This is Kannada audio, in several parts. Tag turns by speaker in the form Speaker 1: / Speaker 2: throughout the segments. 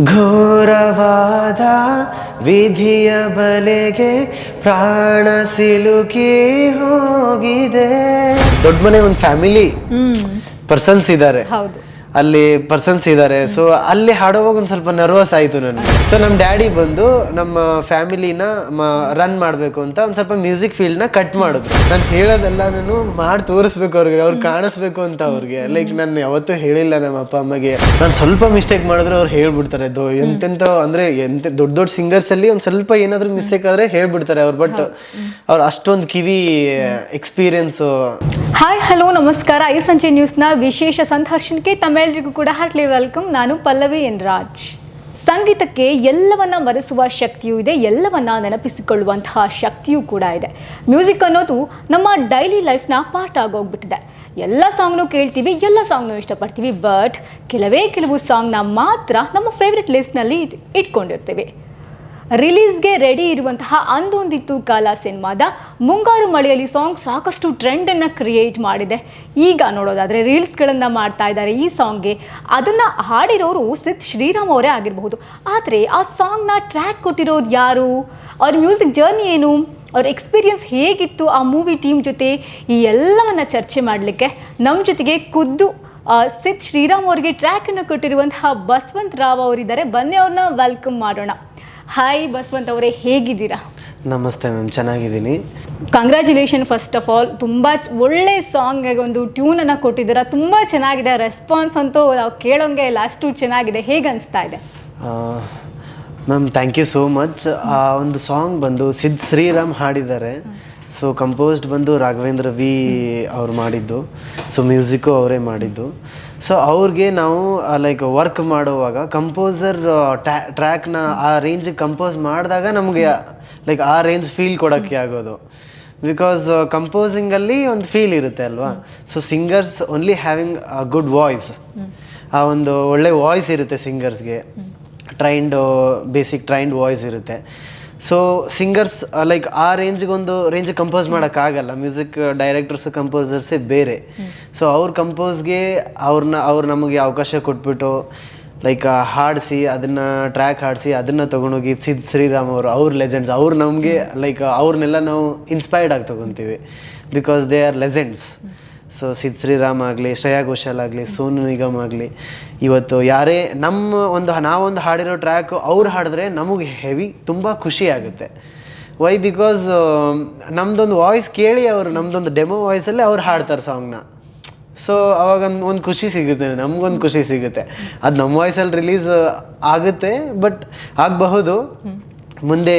Speaker 1: ಘೋರವಾದ ವಿಧಿಯ ಬಲೆಗೆ ಪ್ರಾಣ ಸಿಲುಕಿ ಹೋಗಿದೆ. ದೊಡ್ಡ ಮನೆ ಒಂದು ಫ್ಯಾಮಿಲಿ ಪರ್ಸನ್ಸ್ ಇದ್ದಾರೆ
Speaker 2: ಹೌದು.
Speaker 1: ಅಲ್ಲಿ ಪರ್ಸನ್ಸ್ ಇದ್ದಾರೆ. ಸೊ ಅಲ್ಲಿ ಹಾಡೋವಾಗ ಒಂದು ಸ್ವಲ್ಪ ನರ್ವಸ್ ಆಯಿತು ನನಗೆ. ಸೊ ನಮ್ಮ ಡ್ಯಾಡಿ ಬಂದು ನಮ್ಮ ಫ್ಯಾಮಿಲಿನ ರನ್ ಮಾಡಬೇಕು ಅಂತ ಒಂದು ಸ್ವಲ್ಪ ಮ್ಯೂಸಿಕ್ ಫೀಲ್ಡ್ನ ಕಟ್ ಮಾಡಿದ್ರು. ನಾನು ಹೇಳೋದೆಲ್ಲ ನಾನು ಮಾಡಿ ತೋರಿಸ್ಬೇಕು ಅವ್ರಿಗೆ ಅವ್ರು ಕಾಣಿಸ್ಬೇಕು ಅಂತ ಅವ್ರಿಗೆ. ಲೈಕ್ ನಾನು ಯಾವತ್ತೂ ಹೇಳಿಲ್ಲ ನಮ್ಮ ಅಪ್ಪ ಅಮ್ಮಗೆ. ನಾನು ಸ್ವಲ್ಪ ಮಿಸ್ಟೇಕ್ ಮಾಡಿದ್ರೆ ಅವ್ರು ಹೇಳ್ಬಿಡ್ತಾರೆ. ಅದು ಎಂತೆಂಥ ಅಂದರೆ ಎಂತ ದೊಡ್ಡ ದೊಡ್ಡ ಸಿಂಗರ್ಸಲ್ಲಿ ಒಂದು ಸ್ವಲ್ಪ ಏನಾದರೂ ಮಿಸ್ಟೇಕ್ ಆದರೆ ಹೇಳ್ಬಿಡ್ತಾರೆ ಅವ್ರು. ಬಟ್ ಅವ್ರು ಅಷ್ಟೊಂದು ಕಿವಿ ಎಕ್ಸ್ಪೀರಿಯನ್ಸು
Speaker 2: ಹಾಯ್ ಹಲೋ ನಮಸ್ಕಾರ. ಐ ಸಂಜೆ ನ್ಯೂಸ್ನ ವಿಶೇಷ ಸಂದರ್ಶನಕ್ಕೆ ತಮ್ಮೆಲ್ಲರಿಗೂ ಕೂಡ ಹಾರ್ಟ್ಲಿ ವೆಲ್ಕಮ್. ನಾನು ಪಲ್ಲವಿ ಎನ್ ರಾಜ್. ಸಂಗೀತಕ್ಕೆ ಎಲ್ಲವನ್ನ ಮರೆಸುವ ಶಕ್ತಿಯೂ ಇದೆ, ಎಲ್ಲವನ್ನ ನೆನಪಿಸಿಕೊಳ್ಳುವಂತಹ ಶಕ್ತಿಯೂ ಕೂಡ ಇದೆ. ಮ್ಯೂಸಿಕ್ ಅನ್ನೋದು ನಮ್ಮ ಡೈಲಿ ಲೈಫ್ನ ಪಾರ್ಟ್ ಆಗೋಗ್ಬಿಟ್ಟಿದೆ. ಎಲ್ಲ ಸಾಂಗ್ನು ಕೇಳ್ತೀವಿ, ಎಲ್ಲ ಸಾಂಗ್ನು ಇಷ್ಟಪಡ್ತೀವಿ ಬಟ್ ಕೆಲವೇ ಕೆಲವು ಸಾಂಗ್ನ ಮಾತ್ರ ನಮ್ಮ ಫೇವ್ರೆಟ್ ಲಿಸ್ಟ್ನಲ್ಲಿ ಇಟ್, ಇಟ್ಕೊಂಡಿರ್ತೀವಿ. ರಿಲೀಸ್ಗೆ ರೆಡಿ ಇರುವಂತಹ ಅಂದೊಂದಿತ್ತು ಕಾಲ ಸಿನಿಮಾದ ಮುಂಗಾರು ಮಳೆಯಲ್ಲಿ ಸಾಂಗ್ ಸಾಕಷ್ಟು ಟ್ರೆಂಡನ್ನು ಕ್ರಿಯೇಟ್ ಮಾಡಿದೆ. ಈಗ ನೋಡೋದಾದರೆ ರೀಲ್ಸ್ಗಳನ್ನು ಮಾಡ್ತಾ ಇದ್ದಾರೆ ಈ ಸಾಂಗ್ಗೆ. ಅದನ್ನು ಹಾಡಿರೋರು ಸಿದ್ ಶ್ರೀರಾಮ್ ಅವರೇ ಆಗಿರಬಹುದು. ಆದರೆ ಆ ಸಾಂಗ್ನ ಟ್ರ್ಯಾಕ್ ಕೊಟ್ಟಿರೋದು ಯಾರು? ಅವ್ರ ಮ್ಯೂಸಿಕ್ ಜರ್ನಿ ಏನು? ಅವ್ರ ಎಕ್ಸ್ಪೀರಿಯನ್ಸ್ ಹೇಗಿತ್ತು ಆ ಮೂವಿ ಟೀಮ್ ಜೊತೆ? ಈ ಎಲ್ಲವನ್ನು ಚರ್ಚೆ ಮಾಡಲಿಕ್ಕೆ ನಮ್ಮ ಜೊತೆಗೆ ಖುದ್ದು ಸಿದ್ ಶ್ರೀರಾಮ್ ಅವರಿಗೆ ಟ್ರ್ಯಾಕನ್ನು ಕೊಟ್ಟಿರುವಂತಹ ಬಸವಂತ್ ರಾವ್ ಅವರಿದ್ದಾರೆ. ಬನ್ನಿ ಅವ್ರನ್ನ ವೆಲ್ಕಮ್ ಮಾಡೋಣ. ಹಾಯ್ ಬಸವಂತ ಅವರೇ ಹೇಗಿದ್ದೀರಾ?
Speaker 1: ನಮಸ್ತೆ ಮ್ಯಾಮ್ ಚೆನ್ನಾಗಿದ್ದೀನಿ.
Speaker 2: ಕಂಗ್ರ್ಯಾಚುಲೇಷನ್ ಫಸ್ಟ್ ಆಫ್ ಆಲ್ ತುಂಬ ಒಳ್ಳೆ ಸಾಂಗ್ ಒಂದು ಟ್ಯೂನನ್ನು ಕೊಟ್ಟಿದ್ದೀರ. ತುಂಬ ಚೆನ್ನಾಗಿದೆ ರೆಸ್ಪಾನ್ಸ್ ಅಂತೂ ನಾವು ಕೇಳೋಂಗೆ ಇಲ್ಲ ಅಷ್ಟು ಚೆನ್ನಾಗಿದೆ. ಹೇಗೆ ಅನಿಸ್ತಾ ಇದೆ?
Speaker 1: Ma'am thank you so much ಆ ಒಂದು ಸಾಂಗ್ ಬಂದು ಸಿದ್ ಶ್ರೀರಾಮ್ ಹಾಡಿದ್ದಾರೆ. ಸೊ ಕಂಪೋಸ್ಡ್ ಬಂದು ರಾಘವೇಂದ್ರ ವಿ ಅವ್ರು ಮಾಡಿದ್ದು. ಸೊ ಮ್ಯೂಸಿಕ್ಕು ಅವರೇ ಮಾಡಿದ್ದು. ಸೊ ಅವ್ರಿಗೆ ನಾವು ಲೈಕ್ ವರ್ಕ್ ಮಾಡುವಾಗ ಕಂಪೋಸರ್ ಟ್ರ್ಯಾಕ್ನ ಆ ರೇಂಜಿಗೆ ಕಂಪೋಸ್ ಮಾಡಿದಾಗ ನಮಗೆ ಲೈಕ್ ಆ ರೇಂಜ್ ಫೀಲ್ ಕೊಡೋಕ್ಕೆ ಆಗೋದು. ಬಿಕಾಸ್ ಕಂಪೋಸಿಂಗಲ್ಲಿ ಒಂದು ಫೀಲ್ ಇರುತ್ತೆ ಅಲ್ವಾ? So singers only having a good voice ಆ ಒಂದು ಒಳ್ಳೆ ವಾಯ್ಸ್ ಇರುತ್ತೆ ಸಿಂಗರ್ಸ್ಗೆ ಟ್ರೈನ್ಡ್ ಬೇಸಿಕ್ ಟ್ರೈನ್ಡ್ ವಾಯ್ಸ್ ಇರುತ್ತೆ. ಸೊ ಸಿಂಗರ್ಸ್ ಲೈಕ್ ಆ ರೇಂಜ್ಗೆ ಒಂದು ರೇಂಜ್ ಕಂಪೋಸ್ ಮಾಡೋಕ್ಕಾಗಲ್ಲ ಮ್ಯೂಸಿಕ್ ಡೈರೆಕ್ಟರ್ಸ್ ಕಂಪೋಸರ್ಸೇ ಬೇರೆ. ಸೊ ಅವ್ರ ಕಂಪೋಸ್ಗೆ ಅವ್ರನ್ನ ಅವ್ರು ನಮಗೆ ಅವಕಾಶ ಕೊಟ್ಬಿಟ್ಟು ಲೈಕ್ ಹಾಡಿಸಿ, ಅದನ್ನು ಟ್ರ್ಯಾಕ್ ಹಾಡಿಸಿ, ಅದನ್ನು ತೊಗೊಂಡೋಗಿ ಸಿದ್ ಶ್ರೀರಾಮ್ ಅವರು, ಅವ್ರ ಲೆಜೆಂಡ್ಸ್ ಅವ್ರು ನಮಗೆ ಲೈಕ್ ಅವ್ರನ್ನೆಲ್ಲ ನಾವು ಇನ್ಸ್ಪೈರ್ಡ್ ಆಗಿ ತೊಗೊತೀವಿ. Because they are legends so Sid Sriram ಆಗಲಿ ಶ್ರೇಯಾ ಘೋಷಾಲ್ ಆಗಲಿ ಸೋನು ನಿಗಮ್ ಆಗಲಿ ಇವತ್ತು ಯಾರೇ ನಮ್ಮ ಒಂದು ನಾವೊಂದು ಹಾಡಿರೋ ಟ್ರ್ಯಾಕ್ ಅವ್ರು ಹಾಡಿದ್ರೆ ನಮಗೆ ಹೆವಿ ತುಂಬ ಖುಷಿ ಆಗುತ್ತೆ. ವೈ ಬಿಕಾಸ್ ನಮ್ದೊಂದು ವಾಯ್ಸ್ ಕೇಳಿ ಅವರು ನಮ್ದೊಂದು ಡೆಮೋ ವಾಯ್ಸಲ್ಲೇ ಅವ್ರು ಹಾಡ್ತಾರೆ ಸಾಂಗ್ನ ಸೊ ಅವಾಗ ಒಂದು ಒಂದು ಖುಷಿ ಸಿಗುತ್ತೆ ನಮಗೊಂದು ಖುಷಿ ಸಿಗುತ್ತೆ. ಅದು ನಮ್ಮ ವಾಯ್ಸಲ್ಲಿ ರಿಲೀಸ್ ಆಗುತ್ತೆ ಬಟ್ ಆಗಬಹುದು. ಮುಂದೆ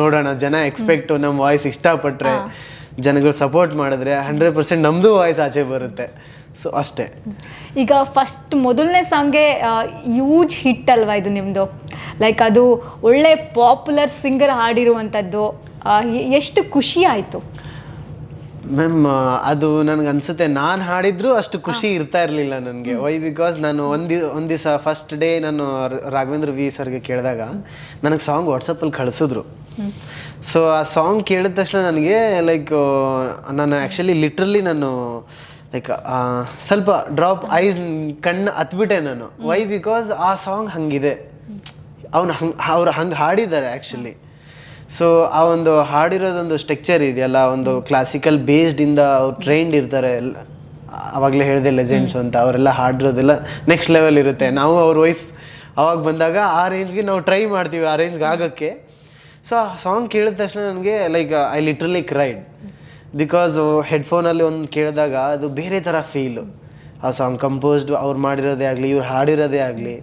Speaker 1: ನೋಡೋಣ ಜನ ಎಕ್ಸ್ಪೆಕ್ಟು ನಮ್ಮ ವಾಯ್ಸ್ ಇಷ್ಟಪಟ್ಟರೆ ಜನಗಳು ಸಪೋರ್ಟ್ ಮಾಡಿದ್ರೆ ಹಂಡ್ರೆಡ್ ಪರ್ಸೆಂಟ್ ನಮ್ಮದು ವಾಯ್ಸ್ ಆಚೆ ಬರುತ್ತೆ. ಸೊ ಅಷ್ಟೇ.
Speaker 2: ಈಗ ಫಸ್ಟ್ ಮೊದಲನೇ ಸಾಂಗ್ಗೆ ಯೂಜ್ ಹಿಟ್ ಅಲ್ವಾ ಇದು ನಿಮ್ಮದು ಲೈಕ್ ಅದು ಒಳ್ಳೆ ಪಾಪ್ಯುಲರ್ ಸಿಂಗರ್ ಹಾಡಿರುವಂಥದ್ದು ಎಷ್ಟು ಖುಷಿ ಆಯಿತು?
Speaker 1: ಮ್ಯಾಮ್ ಅದು ನನಗೆ ಅನ್ಸುತ್ತೆ. ನಾನು ಹಾಡಿದ್ರು ಅಷ್ಟು ಖುಷಿ ಇರ್ತಾ ಇರಲಿಲ್ಲ ನನಗೆ. ವೈ ಬಿಕಾಸ್ ನಾನು ಒಂದು ಒಂದು ದಿವಸ ಫಸ್ಟ್ ಡೇ ನಾನು ರಾಘವೇಂದ್ರ ವಿ ಸರ್ಗೆ ಕೇಳಿದಾಗ ನನಗೆ ಸಾಂಗ್ ವಾಟ್ಸಪ್ಪಲ್ಲಿ ಕಳಿಸಿದ್ರು. ಸೊ ಆ ಸಾಂಗ್ ಕೇಳಿದ ತಕ್ಷಣ ನನಗೆ ಲೈಕ್ ನಾನು ಆ್ಯಕ್ಚುಲಿ ಲಿಟ್ರಲಿ ನಾನು ಲೈಕ್ ಸ್ವಲ್ಪ ಡ್ರಾಪ್ ಐಸ್ ಕಣ್ಣು ಹತ್ಬಿಟ್ಟೆ ನಾನು. ವೈ ಬಿಕಾಸ್ ಆ ಸಾಂಗ್ ಹಂಗಿದೆ. ಅವನು ಹಂಗೆ ಅವ್ರು ಹಂಗೆ ಹಾಡಿದ್ದಾರೆ ಆ್ಯಕ್ಚುಲಿ ಸೊ ಆ ಒಂದು ಹಾಡಿರೋದೊಂದು ಸ್ಟ್ರಕ್ಚರ್ ಇದೆಯಲ್ಲ ಒಂದು ಕ್ಲಾಸಿಕಲ್ ಬೇಸ್ಡಿಂದ ಅವ್ರು ಟ್ರೈನ್ಡ್ ಇರ್ತಾರೆ. ಎಲ್ಲ ಆವಾಗಲೇ ಹೇಳಿದೆ ಲೆಜೆಂಡ್ಸ್ ಅಂತ, ಅವರೆಲ್ಲ ಹಾಡಿರೋದೆಲ್ಲ ನೆಕ್ಸ್ಟ್ ಲೆವೆಲ್ ಇರುತ್ತೆ. ನಾವು ಅವ್ರ ವಾಯ್ಸ್ ಅವಾಗ ಬಂದಾಗ ಆ ರೇಂಜ್ಗೆ ನಾವು ಟ್ರೈ ಮಾಡ್ತೀವಿ, ಆ ರೇಂಜ್ಗೆ ಆಗೋಕ್ಕೆ. ಸೊ ಆ ಸಾಂಗ್ ಕೇಳಿದ ತಕ್ಷಣ ನನಗೆ like I literally cried because ಹೆಡ್ಫೋನಲ್ಲಿ ಒಂದು ಕೇಳಿದಾಗ ಅದು ಬೇರೆ ಥರ ಫೀಲು ಆ ಸಾಂಗ್ ಕಂಪೋಸ್ಡ್ ಅವ್ರು ಮಾಡಿರೋದೇ ಆಗಲಿ, ಇವ್ರು ಹಾಡಿರೋದೇ ಆಗಲಿ,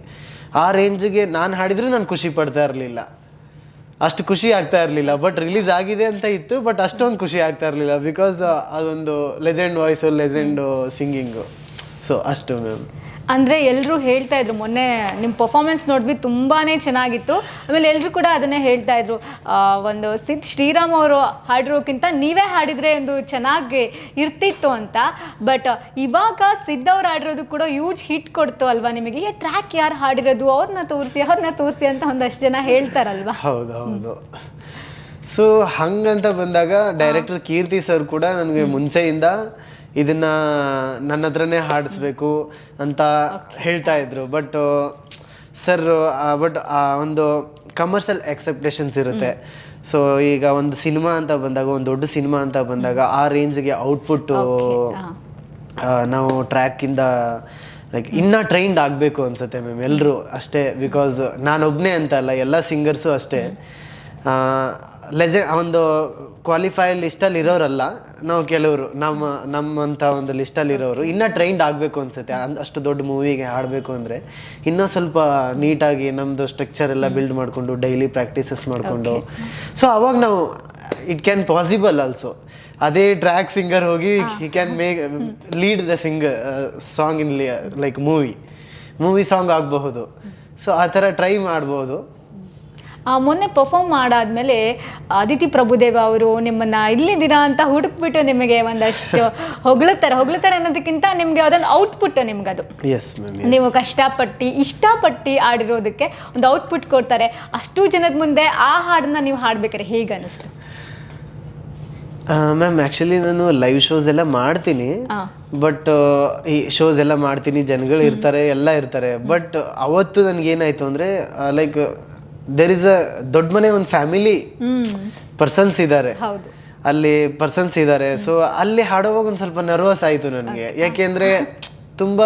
Speaker 1: ಆ ರೇಂಜ್ಗೆ ನಾನು ಹಾಡಿದರೂ ನಾನು ಖುಷಿ ಪಡ್ತಾ ಇರಲಿಲ್ಲ. ಅಷ್ಟು ಖುಷಿ ಆಗ್ತಾ ಇರಲಿಲ್ಲ. ಬಟ್ ರಿಲೀಸ್ ಆಗಿದೆ ಅಂತ ಇತ್ತು ಬಟ್ ಅಷ್ಟೊಂದು ಖುಷಿ ಆಗ್ತಾ ಇರಲಿಲ್ಲ ಬಿಕಾಸ್ ಅದೊಂದು legend voice legend singing so ಅಷ್ಟು ಮ್ಯಾಮ್
Speaker 2: ಅಂದರೆ ಎಲ್ಲರೂ ಹೇಳ್ತಾ ಇದ್ರು ಮೊನ್ನೆ ನಿಮ್ಮ ಪರ್ಫಾರ್ಮೆನ್ಸ್ ನೋಡಿದ್ವಿ ತುಂಬಾ ಚೆನ್ನಾಗಿತ್ತು. ಆಮೇಲೆ ಎಲ್ಲರೂ ಕೂಡ ಅದನ್ನೇ ಹೇಳ್ತಾ ಇದ್ರು. ಒಂದು ಸಿದ್ ಶ್ರೀರಾಮ್ ಅವರು ಹಾಡಿರೋಕ್ಕಿಂತ ನೀವೇ ಹಾಡಿದರೆ ಒಂದು ಚೆನ್ನಾಗಿ ಇರ್ತಿತ್ತು ಅಂತ. ಬಟ್ ಇವಾಗ ಸಿದ್ಧ ಅವ್ರು ಹಾಡಿರೋದು ಕೂಡ ಯೂಜ್ ಹಿಟ್ ಕೊಡ್ತು ಅಲ್ವಾ ನಿಮಗೆ? ಈ ಟ್ರ್ಯಾಕ್ ಯಾರು ಹಾಡಿರೋದು? ಅವ್ರನ್ನ ತೋರಿಸಿ ಅವ್ರನ್ನ ತೋರಿಸಿ ಅಂತ ಒಂದಷ್ಟು ಜನ ಹೇಳ್ತಾರಲ್ವಾ?
Speaker 1: ಹೌದು ಹೌದು. ಸೊ ಹಂಗಂತ ಬಂದಾಗ ಡೈರೆಕ್ಟರ್ ಕೀರ್ತಿ ಸರ್ ಕೂಡ ನನಗೆ ಮುಂಚೆಯಿಂದ ಇದನ್ನ ನನ್ನ ಹತ್ರನೇ ಹಾಡಿಸ್ಬೇಕು ಅಂತ ಹೇಳ್ತಾ ಇದ್ರು. ಬಟ್ ಸರ್ ಬಟ್ ಆ ಒಂದು ಕಮರ್ಷಿಯಲ್ ಎಕ್ಸೆಪ್ಟೇಷನ್ಸ್ ಇರುತ್ತೆ. ಸೊ ಈಗ ಒಂದು ಸಿನಿಮಾ ಅಂತ ಬಂದಾಗ ಒಂದು ದೊಡ್ಡ ಸಿನಿಮಾ ಅಂತ ಬಂದಾಗ ಆ ರೇಂಜ್ಗೆ ಔಟ್ಪುಟ್ಟು ನಾವು ಟ್ರ್ಯಾಕಿಂದ ಲೈಕ್ ಇನ್ನೂ ಟ್ರೈನ್ಡ್ ಆಗಬೇಕು ಅನ್ಸುತ್ತೆ ಮ್ಯಾಮ್ ಎಲ್ಲರೂ ಅಷ್ಟೇ. ಬಿಕಾಸ್ ನಾನೊಬ್ಬನೇ ಅಂತ ಅಲ್ಲ ಎಲ್ಲ ಸಿಂಗರ್ಸು ಅಷ್ಟೇ. ಲೆಜೆ ಒಂದು ಕ್ವಾಲಿಫೈ ಲಿಸ್ಟಲ್ಲಿ ಇರೋರಲ್ಲ ನಾವು ಕೆಲವರು ನಮ್ಮ ನಮ್ಮಂಥ ಒಂದು ಲಿಸ್ಟಲ್ಲಿ ಇರೋರು ಇನ್ನೂ ಟ್ರೈನ್ಡ್ ಆಗಬೇಕು ಅನಿಸುತ್ತೆ. ಅಂದ್- ಅಷ್ಟು ದೊಡ್ಡ ಮೂವಿಗೆ ಹಾಡಬೇಕು ಅಂದರೆ ಇನ್ನೂ ಸ್ವಲ್ಪ ನೀಟಾಗಿ ನಮ್ಮದು ಸ್ಟ್ರಕ್ಚರ್ ಎಲ್ಲ ಬಿಲ್ಡ್ ಮಾಡಿಕೊಂಡು ಡೈಲಿ ಪ್ರಾಕ್ಟೀಸಸ್ ಮಾಡಿಕೊಂಡು. ಸೊ ಅವಾಗ ನಾವು ಇಟ್ ಕ್ಯಾನ್ ಪಾಸಿಬಲ್ ಆಲ್ಸೋ ಅದೇ ಟ್ರ್ಯಾಕ್ ಸಿಂಗರ್ ಹೋಗಿ he. Can make lead the singer song in like movie movie song ಆಗಬಹುದು. ಸೊ ಆ ಥರ ಟ್ರೈ ಮಾಡ್ಬೋದು.
Speaker 2: ಮೊನ್ನೆ ಪರ್ಫಾರ್ಮ್ ಮಾಡಾದ್ಮೇಲೆ ಅದಿತಿ ಪ್ರಭುದೇವ ಅವರು ನಿಮ್ಮನ್ನ ಇಲ್ಲಿದ್ದೀರಾ ಅಂತ ಹುಡುಕ್ಬಿಟ್ಟು ನಿಮಗೆ ಒಂದಷ್ಟು ಹೊಗಳುತ್ತಾರೆ. ಹೊಗಳುತ್ತಾರೆ ಅನ್ನೋದಕ್ಕಿಂತ ನಿಮಗೆ ಅದೊಂದು ಔಟ್ಪುಟ್
Speaker 1: ನಿಮ್ಗೆ ಅದು
Speaker 2: ನೀವು ಕಷ್ಟಪಟ್ಟು ಇಷ್ಟಪಟ್ಟು ಆಡಿರೋದಕ್ಕೆ ಒಂದು ಔಟ್ಪುಟ್ ಕೊಡ್ತಾರೆ. ಅಷ್ಟು ಜನದ ಮುಂದೆ ಆ ಹಾಡನ್ನ ನೀವು ಹಾಡ್ಬೇಕಾರೆ ಹೇಗೆ ಅನಿಸ್ತು
Speaker 1: ಮ್ಯಾಮ್ ಆ್ಯಕ್ಚುಲಿ ನಾನು ಲೈವ್ ಶೋಸ್ ಎಲ್ಲ ಮಾಡ್ತೀನಿ. ಬಟ್ ಈ ಶೋಸ್ ಎಲ್ಲ ಮಾಡ್ತೀನಿ. ಜನಗಳು ಇರ್ತಾರೆ ಎಲ್ಲ ಇರ್ತಾರೆ. ಬಟ್ ಅವತ್ತು ನನಗೇನಾಯಿತು ಅಂದರೆ ಲೈಕ್ ದೇರ್ ಇಸ್ ಅ ದೊಡ್ಡ ಮನೆ ಒಂದು ಫ್ಯಾಮಿಲಿ ಪರ್ಸನ್ಸ್ ಇದ್ದಾರೆ.
Speaker 2: ಹೌದು.
Speaker 1: ಅಲ್ಲಿ ಪರ್ಸನ್ಸ್ ಇದ್ದಾರೆ. ಸೊ ಅಲ್ಲಿ ಹಾಡುವಾಗ ಒಂದು ಸ್ವಲ್ಪ ನರ್ವಸ್ ಆಯಿತು ನನಗೆ. ಯಾಕೆಂದರೆ ತುಂಬ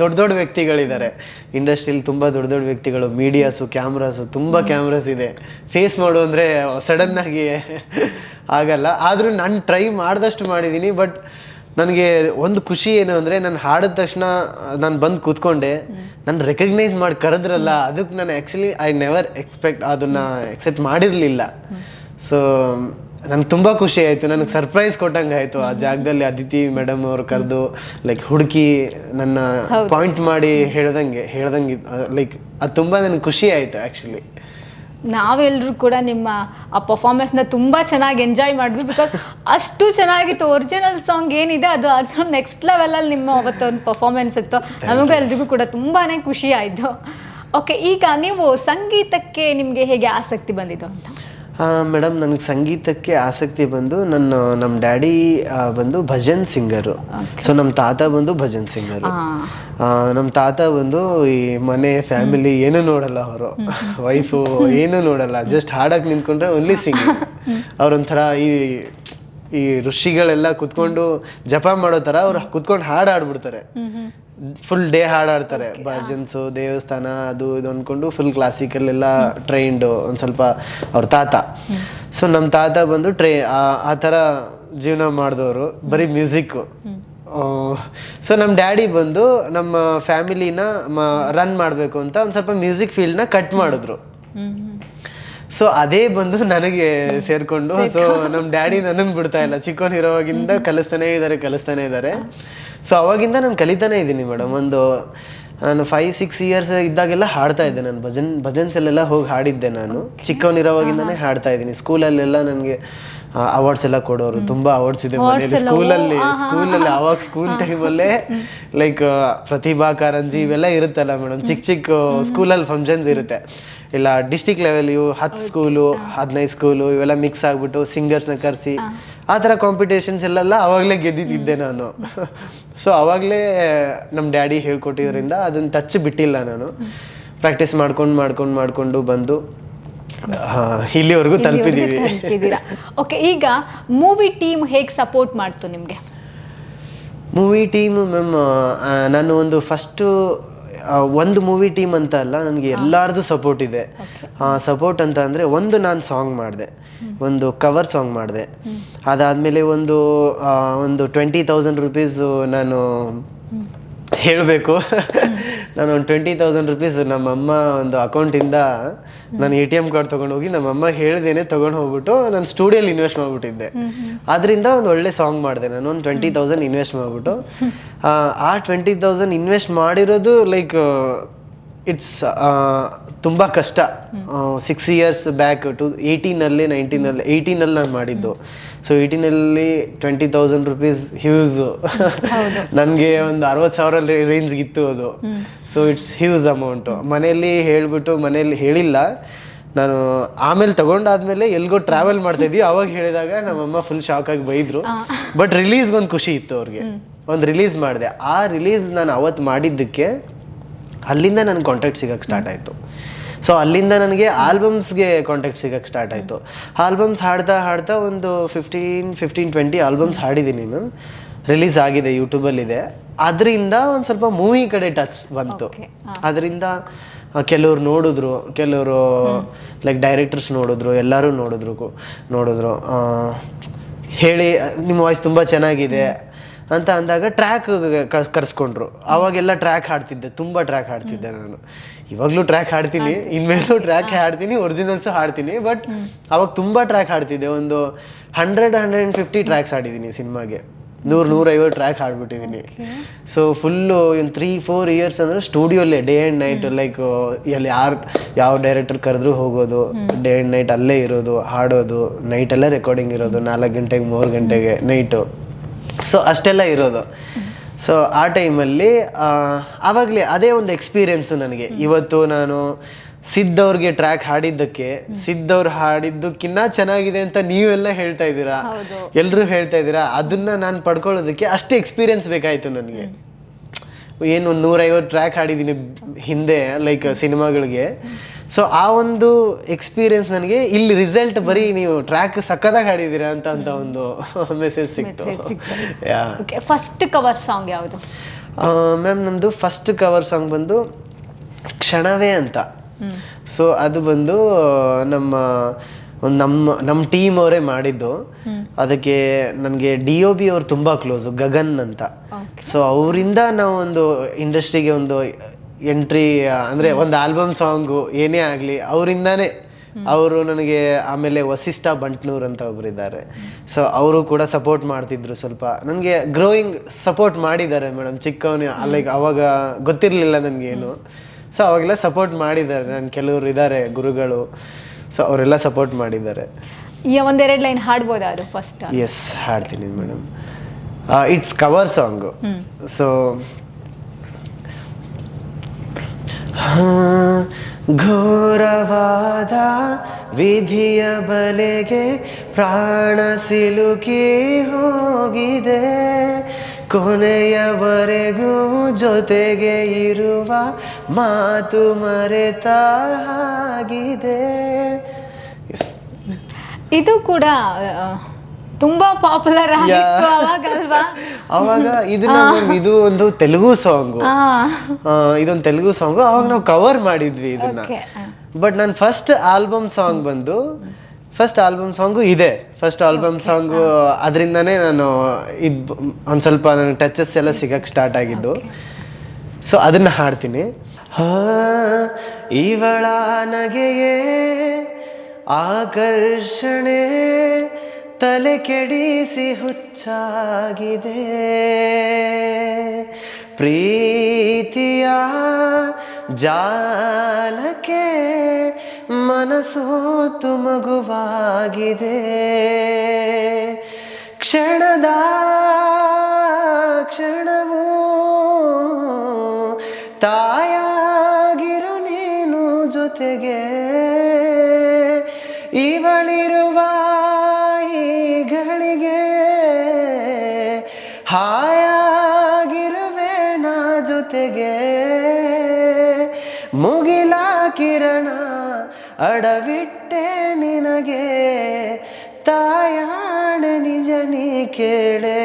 Speaker 1: ದೊಡ್ಡ ದೊಡ್ಡ ವ್ಯಕ್ತಿಗಳಿದ್ದಾರೆ. ಇಂಡಸ್ಟ್ರಿಲಿ ತುಂಬ ದೊಡ್ಡ ದೊಡ್ಡ ವ್ಯಕ್ತಿಗಳು ಮೀಡಿಯಾಸು ಕ್ಯಾಮ್ರಾಸು ತುಂಬ ಕ್ಯಾಮ್ರಾಸ್ ಇದೆ. ಫೇಸ್ ಮಾಡು ಅಂದರೆ ಸಡನ್ನಾಗಿ ಆಗಲ್ಲ. ಆದರೂ ನಾನು ಟ್ರೈ ಮಾಡಿದಷ್ಟು ಮಾಡಿದ್ದೀನಿ ಬಟ್ ನನಗೆ ಒಂದು ಖುಷಿ ಏನು ಅಂದರೆ ನಾನು ಹಾಡಿದ ತಕ್ಷಣ ನಾನು ಬಂದು ಕೂತ್ಕೊಂಡೆ ನಾನು ರೆಕಗ್ನೈಸ್ ಮಾಡಿ ಕರೆದ್ರಲ್ಲ ಅದಕ್ಕೆ ನಾನು ಆ್ಯಕ್ಚುಲಿ ಐ ನೆವರ್ ಎಕ್ಸ್ಪೆಕ್ಟ್ ಅದನ್ನು ಎಕ್ಸೆಪ್ಟ್ ಮಾಡಿರಲಿಲ್ಲ. ಸೊ ನನಗೆ ತುಂಬ ಖುಷಿ ಆಯಿತು. ನನಗೆ ಸರ್ಪ್ರೈಸ್ ಕೊಟ್ಟಂಗೆ ಆಯಿತು. ಆ ಜಾಗದಲ್ಲಿ ಅದಿತಿ ಮೇಡಮ್ ಅವರು ಕರೆದು ಲೈಕ್ ಹುಡುಕಿ ನನ್ನ ಪಾಯಿಂಟ್ ಮಾಡಿ ಹೇಳ್ದಂಗೆ ಹೇಳ್ದಂಗೆ ಲೈಕ್ ಅದು ತುಂಬ ನನಗೆ ಖುಷಿ ಆಯಿತು ಆ್ಯಕ್ಚುಲಿ
Speaker 2: ನಾವೆಲ್ಲರೂ ಕೂಡ ನಿಮ್ಮ ಆ ಪರ್ಫಾರ್ಮೆನ್ಸ್ನ ತುಂಬ ಚೆನ್ನಾಗಿ ಎಂಜಾಯ್ ಮಾಡಿದ್ವಿ ಬಿಕಾಸ್ ಅಷ್ಟು ಚೆನ್ನಾಗಿತ್ತು. ಒರಿಜಿನಲ್ ಸಾಂಗ್ ಏನಿದೆ ಅದು ಅದು ನೆಕ್ಸ್ಟ್ ಲೆವೆಲಲ್ಲಿ ನಿಮ್ಮ ಅವತ್ತೊಂದು ಪರ್ಫಾರ್ಮೆನ್ಸ್ ಇತ್ತು. ನಮಗೂ ಎಲ್ರಿಗೂ ಕೂಡ ತುಂಬಾ ಖುಷಿ ಆಯಿತು. ಓಕೆ ಈಗ ನೀವು ಸಂಗೀತಕ್ಕೆ ನಿಮಗೆ ಹೇಗೆ ಆಸಕ್ತಿ ಬಂದಿದ್ದು ಅಂತ?
Speaker 1: ಮೇಡಮ್ ನನಗೆ ಸಂಗೀತಕ್ಕೆ ಆಸಕ್ತಿ ಬಂದು ನನ್ನ ನಮ್ಮ ಡ್ಯಾಡಿ ಬಂದು ಭಜನ್ ಸಿಂಗರು. ಸೊ ನಮ್ಮ ತಾತ ಬಂದು ಭಜನ್ ಸಿಂಗರು. ನಮ್ಮ ತಾತ ಬಂದು ಈ ಮನೆ ಫ್ಯಾಮಿಲಿ ಏನೂ ನೋಡಲ್ಲ ಅವರು. ವೈಫು ಏನೂ ನೋಡಲ್ಲ ಜಸ್ಟ್ ಹಾಡಕ್ಕೆ ನಿಂತ್ಕೊಂಡ್ರೆ ಓನ್ಲಿ ಸಿಂಗರ್ ಅವ್ರೊಂಥರ ಈ ಈ ಋಷಿಗಳೆಲ್ಲ ಕುತ್ಕೊಂಡು ಜಪ ಮಾಡೋ ಥರ ಅವ್ರು ಕುತ್ಕೊಂಡು ಹಾಡು ಹಾಡ್ಬಿಡ್ತಾರೆ. ಫುಲ್ ಡೇ ಹಾಡಾಡ್ತಾರೆ ಭಜನ್ಸು ದೇವಸ್ಥಾನ ಅದು ಇದು ಅಂದ್ಕೊಂಡು ಫುಲ್ ಕ್ಲಾಸಿಕಲ್ ಎಲ್ಲ ಟ್ರೈನ್ಡು ಒಂದು ಸ್ವಲ್ಪ ಅವ್ರ ತಾತ. ಸೊ ನಮ್ಮ ತಾತ ಬಂದು ಟ್ರೈ ಆ ಥರ ಜೀವನ ಮಾಡಿದವರು. ಬರೀ ಮ್ಯೂಸಿಕ್ಕು ಸೊ ನಮ್ಮ ಡ್ಯಾಡಿ ಬಂದು ನಮ್ಮ ಫ್ಯಾಮಿಲಿನ ರನ್ ಮಾಡಬೇಕು ಅಂತ ಒಂದು ಸ್ವಲ್ಪ ಮ್ಯೂಸಿಕ್ ಫೀಲ್ಡ್ನ ಕಟ್ ಮಾಡಿದ್ರು. ಸೊ ಅದೇ ಬಂದು ನನಗೆ ಸೇರಿಕೊಂಡು ಸೊ ನಮ್ಮ ಡ್ಯಾಡಿ ನನಗೆ ಬಿಡ್ತಾ ಇಲ್ಲ. ಚಿಕ್ಕವನ್ ಇರೋವಾಗಿಂದ ಕಲಿಸ್ತಾನೆ ಇದ್ದಾರೆ ಕಲಿಸ್ತಾನೆ ಇದ್ದಾರೆ. ಸೊ ಅವಾಗಿಂದ ನಾನು ಕಲಿತಾನೆ ಇದ್ದೀನಿ ಮೇಡಮ್ ಒಂದು ನಾನು ಫೈವ್ ಸಿಕ್ಸ್ ಇಯರ್ಸ್ ಇದ್ದಾಗೆಲ್ಲ ಹಾಡ್ತಾ ಇದ್ದೆ ನಾನು. ಭಜನ್ ಭಜನ್ಸಲ್ಲೆಲ್ಲ ಹೋಗಿ ಹಾಡಿದ್ದೆ ನಾನು. ಚಿಕ್ಕವನಿರೋವಾಗಿಂದನೇ ಹಾಡ್ತಾ ಇದ್ದೀನಿ. ಸ್ಕೂಲಲ್ಲೆಲ್ಲ ನನಗೆ ಅವಾರ್ಡ್ಸ್ ಎಲ್ಲ ಕೊಡೋರು. ತುಂಬಾ ಅವಾರ್ಡ್ಸ್ ಇದೆ ಮನೆಯಲ್ಲಿ. ಸ್ಕೂಲಲ್ಲಿ ಸ್ಕೂಲಲ್ಲಿ ಅವಾಗ ಸ್ಕೂಲ್ ಟೈಮಲ್ಲೇ ಲೈಕ್ ಪ್ರತಿಭಾ ಕಾರಂಜಿ ಇವೆಲ್ಲ ಇರುತ್ತಲ್ಲ ಮೇಡಮ್ ಚಿಕ್ಕ ಚಿಕ್ಕ ಸ್ಕೂಲಲ್ಲಿ ಫಂಕ್ಷನ್ಸ್ ಇರುತ್ತೆ. ಇಲ್ಲ ಡಿಸ್ಟಿಕ್ ಲೆವೆಲ್ ಇವು ಹತ್ತು ಸ್ಕೂಲು ಹದಿನೈದು ಸ್ಕೂಲು ಇವೆಲ್ಲ ಮಿಕ್ಸ್ ಆಗಿಬಿಟ್ಟು ಸಿಂಗರ್ಸ್ನ ಕರೆಸಿ ಆ ಥರ ಕಾಂಪಿಟೇಷನ್ಸ್ ಎಲ್ಲೆಲ್ಲ ಅವಾಗಲೇ ಗೆದ್ದಿದ್ದೆ ನಾನು. ಸೊ ಅವಾಗಲೇ ನಮ್ಮ ಡ್ಯಾಡಿ ಹೇಳ್ಕೊಟ್ಟಿದ್ರಿಂದ ಅದನ್ನು ಟಚ್ ಬಿಟ್ಟಿಲ್ಲ ನಾನು. ಪ್ರಾಕ್ಟೀಸ್ ಮಾಡ್ಕೊಂಡು ಮಾಡ್ಕೊಂಡು ಮಾಡಿಕೊಂಡು ಬಂದು ಇಲ್ಲಿವರೆಗೂ ತಲುಪಿದ್ದೀವಿ
Speaker 2: ಓಕೆ ಈಗ ಮೂವಿ ಟೀಮ್ ಹೇಗೆ ಸಪೋರ್ಟ್ ಮಾಡ್ತು ನಿಮಗೆ?
Speaker 1: ಮೂವಿ ಟೀಮ್ ಮ್ಯಾಮ್ ನಾನು ಒಂದು ಫಸ್ಟು ಒಂದು ಮೂವಿ ಟೀಮ್ ಅಂತ ಅಲ್ಲ ನನಗೆ ಎಲ್ಲರದು ಸಪೋರ್ಟ್ ಇದೆ. ಸಪೋರ್ಟ್ ಅಂತ ಅಂದರೆ ಒಂದು ನಾನು ಸಾಂಗ್ ಮಾಡಿದೆ. ಒಂದು ಕವರ್ ಸಾಂಗ್ ಮಾಡಿದೆ. ಅದಾದಮೇಲೆ ಒಂದು ಒಂದು ಟ್ವೆಂಟಿ ತೌಸಂಡ್ ರುಪೀಸು ನಾನು ಹೇಳಬೇಕು. ನಾನು ಒಂದು ಟ್ವೆಂಟಿ ತೌಸಂಡ್ ರುಪೀಸ್ ನಮ್ಮಮ್ಮ ಒಂದು ಅಕೌಂಟಿಂದ ನಾನು ಎ ಟಿ ಎಂ ಕಾರ್ಡ್ ತೊಗೊಂಡು ಹೋಗಿ ನಮ್ಮಮ್ಮ ಹೇಳ್ದೇನೆ ತೊಗೊಂಡು ಹೋಗ್ಬಿಟ್ಟು ನಾನು ಸ್ಟುಡಿಯೋಲಿ ಇನ್ವೆಸ್ಟ್ ಮಾಡಿಬಿಟ್ಟಿದ್ದೆ. ಅದರಿಂದ ಒಂದು ಒಳ್ಳೆ ಸಾಂಗ್ ಮಾಡಿದೆ ನಾನು, ಒಂದು ಟ್ವೆಂಟಿ ತೌಸಂಡ್ ಇನ್ವೆಸ್ಟ್ ಮಾಡಿಬಿಟ್ಟು. ಆ ಟ್ವೆಂಟಿ ತೌಸಂಡ್ ಇನ್ವೆಸ್ಟ್ ಮಾಡಿರೋದು ಲೈಕ್ ಇಟ್ಸ್ ತುಂಬ ಕಷ್ಟ. ಸಿಕ್ಸ್ ಇಯರ್ಸ್ ಬ್ಯಾಕ್ ಟು ಏಯ್ಟೀನಲ್ಲಿ ನೈನ್ಟೀನಲ್ಲಿ ಏಯ್ಟೀನಲ್ಲಿ ನಾನು ಮಾಡಿದ್ದು. ಸೊ ಏಯ್ಟೀನಲ್ಲಿ ಟ್ವೆಂಟಿ ತೌಸಂಡ್ ರುಪೀಸ್ ಹ್ಯೂಸು ನನಗೆ ಒಂದು ಅರವತ್ತು ಸಾವಿರ ರೇಂಜ್ಗಿತ್ತು ಅದು. ಸೊ ಇಟ್ಸ್ ಹ್ಯೂಸ್ ಅಮೌಂಟು ಮನೆಯಲ್ಲಿ ಹೇಳಿಬಿಟ್ಟು ಮನೆಯಲ್ಲಿ ಹೇಳಿಲ್ಲ. ನಾನು ಆಮೇಲೆ ತಗೊಂಡಾದ್ಮೇಲೆ ಎಲ್ಗೋ ಟ್ರಾವೆಲ್ ಮಾಡ್ತಾ ಇದ್ದೀವಿ ಅವಾಗ ಹೇಳಿದಾಗ ನಮ್ಮಮ್ಮ ಫುಲ್ ಶಾಕ್ ಆಗಿ ಬೈದ್ರು. ಬಟ್ ರಿಲೀಸ್ಗೆ ಒಂದು ಖುಷಿ ಇತ್ತು ಅವ್ರಿಗೆ. ಒಂದು ರಿಲೀಸ್ ಮಾಡಿದೆ. ಆ ರಿಲೀಸ್ ನಾನು ಅವತ್ತು ಮಾಡಿದ್ದಕ್ಕೆ ಅಲ್ಲಿಂದ ನನ್ನ ಕಾಂಟ್ಯಾಕ್ಟ್ ಸಿಗಕ್ಕೆ ಸ್ಟಾರ್ಟ್ ಆಯಿತು. ಸೊ ಅಲ್ಲಿಂದ ನನಗೆ ಆಲ್ಬಮ್ಸ್ಗೆ ಕಾಂಟ್ಯಾಕ್ಟ್ ಸಿಗಕ್ಕೆ ಸ್ಟಾರ್ಟ್ ಆಯಿತು. ಆಲ್ಬಮ್ಸ್ ಹಾಡ್ತಾ ಹಾಡ್ತಾ ಒಂದು ಫಿಫ್ಟೀನ್ ಫಿಫ್ಟೀನ್ ಟ್ವೆಂಟಿ ಆಲ್ಬಮ್ಸ್ ಹಾಡಿದ್ದೀನಿ ಮ್ಯಾಮ್ ರಿಲೀಸ್ ಆಗಿದೆ ಯೂಟ್ಯೂಬಲ್ಲಿದೆ ಅದರಿಂದ ಒಂದು ಸ್ವಲ್ಪ ಮೂವಿ ಕಡೆ ಟಚ್ ಬಂತು. ಅದರಿಂದ ಕೆಲವ್ರು ನೋಡಿದ್ರು ಕೆಲವರು ಲೈಕ್ ಡೈರೆಕ್ಟರ್ಸ್ ನೋಡಿದ್ರು ಎಲ್ಲರೂ ನೋಡಿದ್ರು ನೋಡಿದ್ರು. ಹೇಳಿ ನಿಮ್ಮ ವಾಯ್ಸ್ ತುಂಬ ಚೆನ್ನಾಗಿದೆ ಅಂತ ಅಂದಾಗ ಟ್ರ್ಯಾಕ್ ಕರ್ಸ್ಕೊಂಡ್ರು. ಅವಾಗೆಲ್ಲ ಟ್ರ್ಯಾಕ್ ಹಾಡ್ತಿದ್ದೆ ತುಂಬ ಟ್ರ್ಯಾಕ್ ಹಾಡ್ತಿದ್ದೆ ನಾನು. ಇವಾಗಲೂ ಟ್ರ್ಯಾಕ್ ಹಾಡ್ತೀನಿ ಇನ್ಮೇಲೂ ಟ್ರ್ಯಾಕ್ ಹಾಡ್ತೀನಿ ಒರಿಜಿನಲ್ಸು ಹಾಡ್ತೀನಿ ಬಟ್ ಅವಾಗ ತುಂಬ ಟ್ರ್ಯಾಕ್ ಹಾಡ್ತಿದ್ದೆ. ಒಂದು hundred hundred and fifty tracks ಹಾಡಿದ್ದೀನಿ ಸಿನಿಮಾಗೆ. ನೂರು ನೂರೈವತ್ತು ಟ್ರ್ಯಾಕ್ ಹಾಡ್ಬಿಟ್ಟಿದ್ದೀನಿ. ಸೊ ಫುಲ್ಲು ಒಂದು ತ್ರೀ ಫೋರ್ ಇಯರ್ಸ್ ಅಂದ್ರೆ ಸ್ಟುಡಿಯೋಲ್ಲೇ ಡೇ ಆ್ಯಂಡ್ ನೈಟ್ ಲೈಕ್ ಎಲ್ಲಿ ಯಾರು ಯಾವ ಡೈರೆಕ್ಟರ್ ಕರೆದ್ರೂ ಹೋಗೋದು ಡೇ ಆ್ಯಂಡ್ ನೈಟ್ ಅಲ್ಲೇ ಇರೋದು ಹಾಡೋದು ನೈಟೆಲ್ಲ ರೆಕಾರ್ಡಿಂಗ್ ಇರೋದು ನಾಲ್ಕು ಗಂಟೆಗೆ ಮೂರು ಗಂಟೆಗೆ ನೈಟು ಸೊ ಅಷ್ಟೆಲ್ಲ ಇರೋದು. ಸೊ ಆ ಟೈಮಲ್ಲಿ ಆವಾಗಲೇ ಅದೇ ಒಂದು ಎಕ್ಸ್ಪೀರಿಯೆನ್ಸು ನನಗೆ. ಇವತ್ತು ನಾನು ಸಿದ್ದವ್ರಿಗೆ ಟ್ರ್ಯಾಕ್ ಹಾಡಿದ್ದಕ್ಕೆ ಸಿದ್ದವ್ರು ಹಾಡಿದ್ದಕ್ಕಿನ್ನ ಚೆನ್ನಾಗಿದೆ ಅಂತ ನೀವೆಲ್ಲ ಹೇಳ್ತಾ ಇದ್ದೀರಾ? ಎಲ್ಲರೂ ಹೇಳ್ತಾ ಇದ್ದೀರಾ? ಅದನ್ನ ನಾನು ಪಡ್ಕೊಳ್ಳೋದಕ್ಕೆ ಅಷ್ಟು ಎಕ್ಸ್ಪೀರಿಯೆನ್ಸ್ ಬೇಕಾಯಿತು ನನಗೆ. ಏನು ಒಂದು ನೂರೈವತ್ತು ಟ್ರ್ಯಾಕ್ ಹಾಡಿದ್ದೀನಿ ಹಿಂದೆ ಲೈಕ್ ಸಿನಿಮಾಗಳಿಗೆ. ಸೊ ಆ ಒಂದು ಎಕ್ಸ್ಪೀರಿಯನ್ಸ್ ನನಗೆ ಇಲ್ಲಿ ರಿಸಲ್ಟ್ ಬರೀ ನೀವು ಟ್ರ್ಯಾಕ್ ಸಕ್ಕದಾಗ ಹಾಡಿದ್ದೀರಾ ಅಂತ ಅಂತ ಒಂದು ಮೆಸೇಜ್ ಸಿಕ್ತು.
Speaker 2: ಫಸ್ಟ್ ಕವರ್ ಸಾಂಗ್ ಯಾವುದು?
Speaker 1: ಮ್ಯಾಮ್ ನಂದು ಫಸ್ಟ್ ಕವರ್ ಸಾಂಗ್ ಬಂದು ಕ್ಷಣವೇ ಅಂತ. ಸೊ ಅದು ಬಂದು ನಮ್ಮ ಒಂದು ನಮ್ಮ ನಮ್ಮ ಟೀಮ್ ಅವರೇ ಮಾಡಿದ್ದು. ಅದಕ್ಕೆ ನನಗೆ ಡಿ ಒ ಬಿ ಅವ್ರು ತುಂಬ ಕ್ಲೋಸು ಗಗನ್ ಅಂತ. ಸೊ ಅವರಿಂದ ನಾವು ಒಂದು ಇಂಡಸ್ಟ್ರಿಗೆ ಒಂದು ಎಂಟ್ರಿ ಅಂದರೆ ಒಂದು ಆಲ್ಬಮ್ ಸಾಂಗು ಏನೇ ಆಗಲಿ ಅವರಿಂದಾನೇ ಅವರು ನನಗೆ ಆಮೇಲೆ ವಸಿಷ್ಠ ಬಂಟ್ನೂರ್ ಅಂತ ಒಬ್ಬರಿದ್ದಾರೆ ಸೊ ಅವರು ಕೂಡ ಸಪೋರ್ಟ್ ಮಾಡ್ತಿದ್ರು ಸ್ವಲ್ಪ. ನನಗೆ ಗ್ರೋಯಿಂಗ್ ಸಪೋರ್ಟ್ ಮಾಡಿದ್ದಾರೆ ಮೇಡಮ್ ಚಿಕ್ಕವನು ಲೈಕ್ ಅವಾಗ ಗೊತ್ತಿರಲಿಲ್ಲ ನನಗೇನು. ಸೊ ಅವಾಗೆಲ್ಲ ಸಪೋರ್ಟ್ ಮಾಡಿದ್ದಾರೆ ನಾನು ಕೆಲವರು ಇದ್ದಾರೆ ಗುರುಗಳು. ಸೊ ಅವರೆಲ್ಲ ಸಪೋರ್ಟ್ ಮಾಡಿದ್ದಾರೆ.
Speaker 2: ಈ ಒಂದೆರಡು ಲೈನ್ ಹಾಡ್ಬೋದು ಅದು first
Speaker 1: S ಹಾಡ್ತೀನಿ madam it's cover song so ಘೋರವಾದ ವಿಧಿಯ ಬಲೆಗೆ ಪ್ರಾಣ ಸಿಲುಕಿ ಹೋಗಿದೆ. ಕೊನೆಯವರೆಗೂ ಜೊತೆಗೆ ಇರುವ ಮಾತು ಮರೆತ ಹಾಗಿದೆ.
Speaker 2: ಇದು ಕೂಡ ತುಂಬಾ ಪಾಪ್ಯುಲರ್ ಆಗಿತ್ತು ಅವಾಗ ಅಲ್ವಾ
Speaker 1: ಅವಾಗ ಇದನ್ನ ma'am ಇದು ಒಂದು ತೆಲುಗು ಸಾಂಗ್ ಇದೊಂದು ತೆಲುಗು ಸಾಂಗ್ ಅವಾಗ ನಾವು ಕವರ್ ಮಾಡಿದ್ವಿ ಇದನ್ನ.
Speaker 2: Okay, ಆ.
Speaker 1: ಬಟ್ ನನ್ನ ಫಸ್ಟ್ ಆಲ್ಬಮ್ ಸಾಂಗ್ ಬಂದು ಫಸ್ಟ್ ಆಲ್ಬಮ್ ಸಾಂಗು ಇದೆ. ಫಸ್ಟ್ ಆಲ್ಬಮ್ ಸಾಂಗು ಅದರಿಂದನೇ ನಾನು ಇದು ಒಂದು ಸ್ವಲ್ಪ ನನಗೆ ಟಚಸ್ ಎಲ್ಲ ಸಿಗಕ್ಕೆ ಸ್ಟಾರ್ಟ್ ಆಗಿದ್ದು. ಸೊ ಅದನ್ನ ಹಾಡ್ತೀನಿ. ಹಾ, ಇವಳ ನಗೆಯೇ ಆಕರ್ಷಣೆ ತಲೆ ಕೆಡಿಸಿ ಹುಚ್ಚಾಗಿದೆ. ಪ್ರೀತಿಯ ಜಾಲಕ್ಕೆ ಮನಸ್ಸು ತುಮಗುವಾಗಿದೆ ಕ್ಷಣದ ಕ್ಷಣವೂ ಅಡವಿಟ್ಟೆ ನಿನಗೆ, ತಾಯಾಣ ನಿಜ ನೀ ಕೇಳೆ.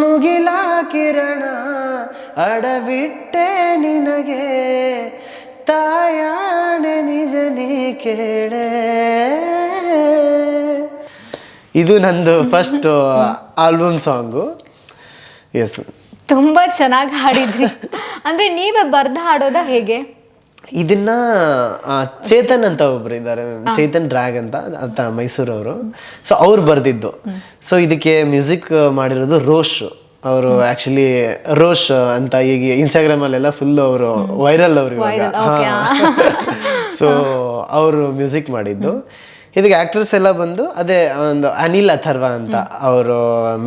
Speaker 1: ಮುಗಿಲ ಕಿರಣ ಅಡವಿಟ್ಟೆ ನಿನಗೆ, ತಾಯಾಣ ನಿಜ ನೀ ಕೇಳೆ. ಇದು ನಂದು ಫಸ್ಟ್ ಆಲ್ಬಮ್ ಸಾಂಗು ಎಸ್
Speaker 2: ತುಂಬಾ ಚೆನ್ನಾಗಿ ಹಾಡಿದ್ರಿ. ಅಂದ್ರೆ ನೀವೇ ಬರ್ದು ಹಾಡೋದಾ ಹೇಗೆ?
Speaker 1: ಇದನ್ನ ಚೇತನ್ ಅಂತ ಒಬ್ರು ಇದ್ದಾರೆ ಚೇತನ್ ಡ್ರ್ಯಾಗ್ ಅಂತ ಅಂತ ಮೈಸೂರವರು. ಸೊ ಅವ್ರು ಬರ್ದಿದ್ದು. ಸೊ ಇದಕ್ಕೆ ಮ್ಯೂಸಿಕ್ ಮಾಡಿರೋದು ರೋಶ್ ಅವರು ಆಕ್ಚುಲಿ ರೋಶ್ ಅಂತ ಈಗ ಇನ್ಸ್ಟಾಗ್ರಾಮ್ ಅಲ್ಲೆಲ್ಲ ಫುಲ್ ಅವರು ವೈರಲ್ ಅವರು ಇವಾಗ. ಸೊ ಅವರು ಮ್ಯೂಸಿಕ್ ಮಾಡಿದ್ದು. ಇದಕ್ಕೆ ಆಕ್ಟರ್ಸ್ ಎಲ್ಲ ಬಂದು ಅದೇ ಒಂದು ಅನಿಲ್ ಅಥರ್ವ ಅಂತ ಅವರು